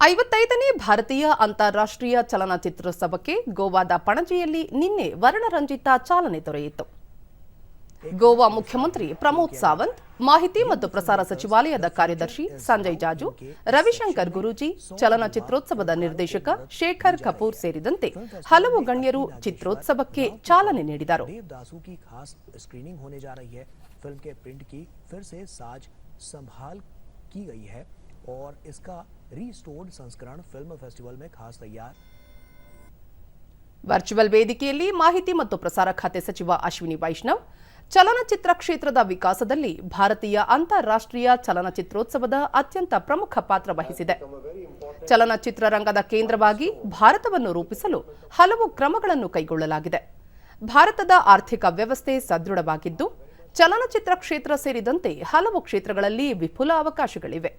ಐವತ್ತೈದನೇ ಭಾರತೀಯ ಅಂತಾರಾಷ್ಟ್ರೀಯ ಚಲನಚಿತ್ರೋತ್ಸವಕ್ಕೆ ಗೋವಾದ ಪಣಜಿಯಲ್ಲಿ ನಿನ್ನೆ ವರ್ಣರಂಜಿತ ಚಾಲನೆ ದೊರೆಯಿತು ಗೋವಾ ಮುಖ್ಯಮಂತ್ರಿ ಪ್ರಮೋದ್ ಸಾವಂತ್ ಮಾಹಿತಿ ಮತ್ತು ಪ್ರಸಾರ ಸಚಿವಾಲಯದ ಕಾರ್ಯದರ್ಶಿ ಸಂಜಯ್ ಜಾಜು ರವಿಶಂಕರ್ ಗುರೂಜಿ ಚಲನಚಿತ್ರೋತ್ಸವದ ನಿರ್ದೇಶಕ ಶೇಖರ್ ಕಪೂರ್ ಸೇರಿದಂತೆ ಹಲವು ಗಣ್ಯರು ಚಿತ್ರೋತ್ಸವಕ್ಕೆ ಚಾಲನೆ ನೀಡಿದರು देवदासु की खास स्क्रीनिंग होने जा रही है फिल्म के प्रिंट की फिर से साज संभाल की गई है और इसका रीस्टोर्ड संस्करण फिल्म फेस्टिवल में खास तैयार ವರ್ಚುವಲ್ ವೇದಿಕೆಯಲ್ಲಿ ಮಾಹಿತಿ ಮತ್ತು ಪ್ರಸಾರ ಖಾತೆ ಸಚಿವ ಅಶ್ವಿನಿ ವೈಷ್ಣವ್ ಚಲನಚಿತ್ರ ಕ್ಷೇತ್ರದ ವಿಕಾಸದಲ್ಲಿ ಭಾರತೀಯ ಅಂತಾರಾಷ್ಟ್ರೀಯ ಚಲನಚಿತ್ರೋತ್ಸವದ ಅತ್ಯಂತ ಪ್ರಮುಖ ಪಾತ್ರ ವಹಿಸಿದೆ ಚಲನಚಿತ್ರ ರಂಗದ ಕೇಂದ್ರವಾಗಿ ಭಾರತವನ್ನು ರೂಪಿಸಲು ಹಲವು ಕ್ರಮಗಳನ್ನು ಕೈಗೊಳ್ಳಲಾಗಿದೆ ಭಾರತದ ಆರ್ಥಿಕ ವ್ಯವಸ್ಥೆ ಸದೃಢವಾಗಿದ್ದು ಚಲನಚಿತ್ರ ಕ್ಷೇತ್ರ ಸೇರಿದಂತೆ ಹಲವು ಕ್ಷೇತ್ರಗಳಲ್ಲಿ ವಿಪುಲ ಅವಕಾಶಗಳಿವೆ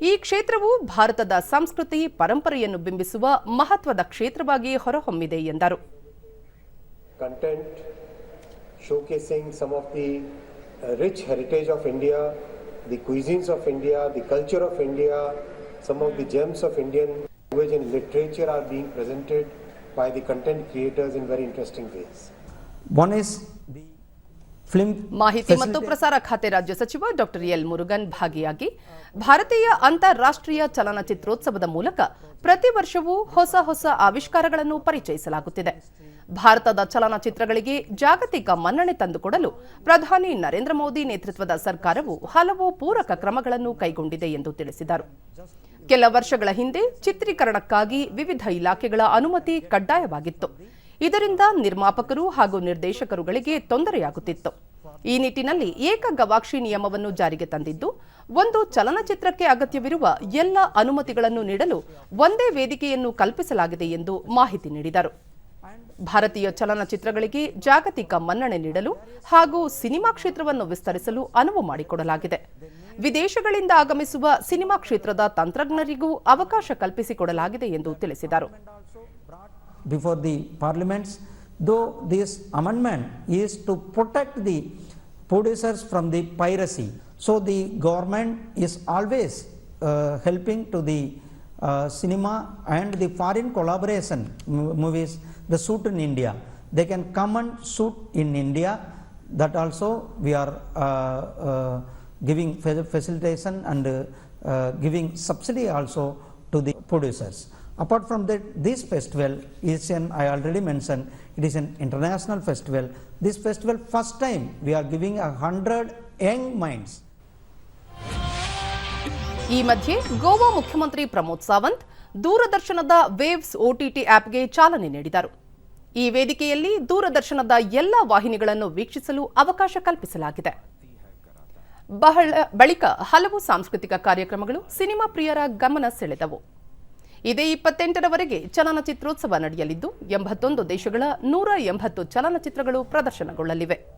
ಈ ಕ್ಷೇತ್ರವು ಭಾರತದ ಸಂಸ್ಕೃತಿ ಪರಂಪರೆಯನ್ನು ಬಿಂಬಿಸುವ ಮಹತ್ವದ ಕ್ಷೇತ್ರವಾಗಿ ಹೊರಹೊಮ್ಮಿದೆ ಎಂದರು content showcasing some of the rich heritage of India the the of India the the culture of India, some of the gems of Indian language and literature are being presented by the content creators in very interesting ways. One is the film ಮಾಹಿತಿ ಮತ್ತು ಪ್ರಸಾರ ಖಾತೆ ರಾಜ್ಯ ಸಚಿವ doctor L Murugan ಭಾಗಿಯಾಗಿ ಭಾರತೀಯ ಅಂತಾರಾಷ್ಟ್ರೀಯ ಚಲನಚಿತ್ರೋತ್ಸವದ ಮೂಲಕ ಪ್ರತಿ ವರ್ಷವೂ ಹೊಸ ಹೊಸ ಆವಿಷ್ಕಾರಗಳನ್ನು ಪರಿಚಯಿಸಲಾಗುತ್ತಿದೆ. ಭಾರತದ ಚಲನಚಿತ್ರಗಳಿಗೆ ಜಾಗತಿಕ ಮನ್ನಣೆ ತಂದುಕೊಡಲು ಪ್ರಧಾನಿ ನರೇಂದ್ರ ಮೋದಿ ನೇತೃತ್ವದ ಸರ್ಕಾರವು ಹಲವು ಪೂರಕ ಕ್ರಮಗಳನ್ನು ಕೈಗೊಂಡಿದೆ ಎಂದು ತಿಳಿಸಿದರು. ಕೆಲ ವರ್ಷಗಳ ಹಿಂದೆ ಚಿತ್ರೀಕರಣಕ್ಕಾಗಿ ವಿವಿಧ ಇಲಾಖೆಗಳ ಅನುಮತಿ ಕಡ್ಡಾಯವಾಗಿತ್ತು. ಇದರಿಂದ ನಿರ್ಮಾಪಕರು ಹಾಗೂ ನಿರ್ದೇಶಕರುಗಳಿಗೆ ತೊಂದರೆಯಾಗುತ್ತಿತ್ತು. ಈ ನಿಟ್ಟಿನಲ್ಲಿ ಏಕ ಗವಾಕ್ಷಿ ನಿಯಮವನ್ನು ಜಾರಿಗೆ ತಂದಿದ್ದು ಒಂದು ಚಲನಚಿತ್ರಕ್ಕೆ ಅಗತ್ಯವಿರುವ ಎಲ್ಲ ಅನುಮತಿಗಳನ್ನು ನೀಡಲು ಒಂದೇ ವೇದಿಕೆಯನ್ನು ಕಲ್ಪಿಸಲಾಗಿದೆ ಎಂದು ಮಾಹಿತಿ ನೀಡಿದರು. ಭಾರತೀಯ ಚಲನಚಿತ್ರಗಳಿಗೆ ಜಾಗತಿಕ ಮನ್ನಣೆ ನೀಡಲು ಹಾಗೂ ಸಿನಿಮಾ ಕ್ಷೇತ್ರವನ್ನು ವಿಸ್ತರಿಸಲು ಅನುವು ಮಾಡಿಕೊಡಲಾಗಿದೆ. ವಿದೇಶಗಳಿಂದ ಆಗಮಿಸುವ ಸಿನಿಮಾ ಕ್ಷೇತ್ರದ ತಂತ್ರಜ್ಞರಿಗೂ ಅವಕಾಶ ಕಲ್ಪಿಸಿಕೊಡಲಾಗಿದೆ ಎಂದು ತಿಳಿಸಿದರು. Before the parliaments, though this amendment is to protect the producers from the piracy. So the government is always uh, helping to the uh, cinema and the foreign collaboration mo- movies, the shoot in India. They can come and shoot in India. That also we are uh, uh, giving facilitation and uh, giving subsidy also to the producers. Apart from that, this festival is an, I already mentioned, it is an international festival. This festival, first time, we are giving a hundred young minds. ಈ ಮಧ್ಯೆ ಗೋವಾ ಮುಖ್ಯಮಂತ್ರಿ ಪ್ರಮೋದ್ ಸಾವಂತ್ ದೂರದರ್ಶನದ waves OTT ಆಪ್ಗೆ ಚಾಲನೆ ನೀಡಿದರು ಈ ವೇದಿಕೆಯಲ್ಲಿ ದೂರದರ್ಶನದ ಎಲ್ಲ ವಾಹಿನಿಗಳನ್ನು ವೀಕ್ಷಿಸಲು ಅವಕಾಶ ಕಲ್ಪಿಸಲಾಗಿದೆ ಬಹಳ ಬಳಿಕ ಹಲವು ಸಾಂಸ್ಕೃತಿಕ ಕಾರ್ಯಕ್ರಮಗಳು ಸಿನಿಮಾ ಪ್ರಿಯರ ಗಮನ ಸೆಳೆದವು ಇದೇ ಇಪ್ಪತ್ತೆಂಟರವರೆಗೆ ಚಲನಚಿತ್ರೋತ್ಸವ ನಡೆಯಲಿದ್ದು ಎಂಬತ್ತೊಂದು ದೇಶಗಳ ನೂರ ಎಂಬತ್ತು ಚಲನಚಿತ್ರಗಳು ಪ್ರದರ್ಶನಗೊಳ್ಳಲಿವೆ.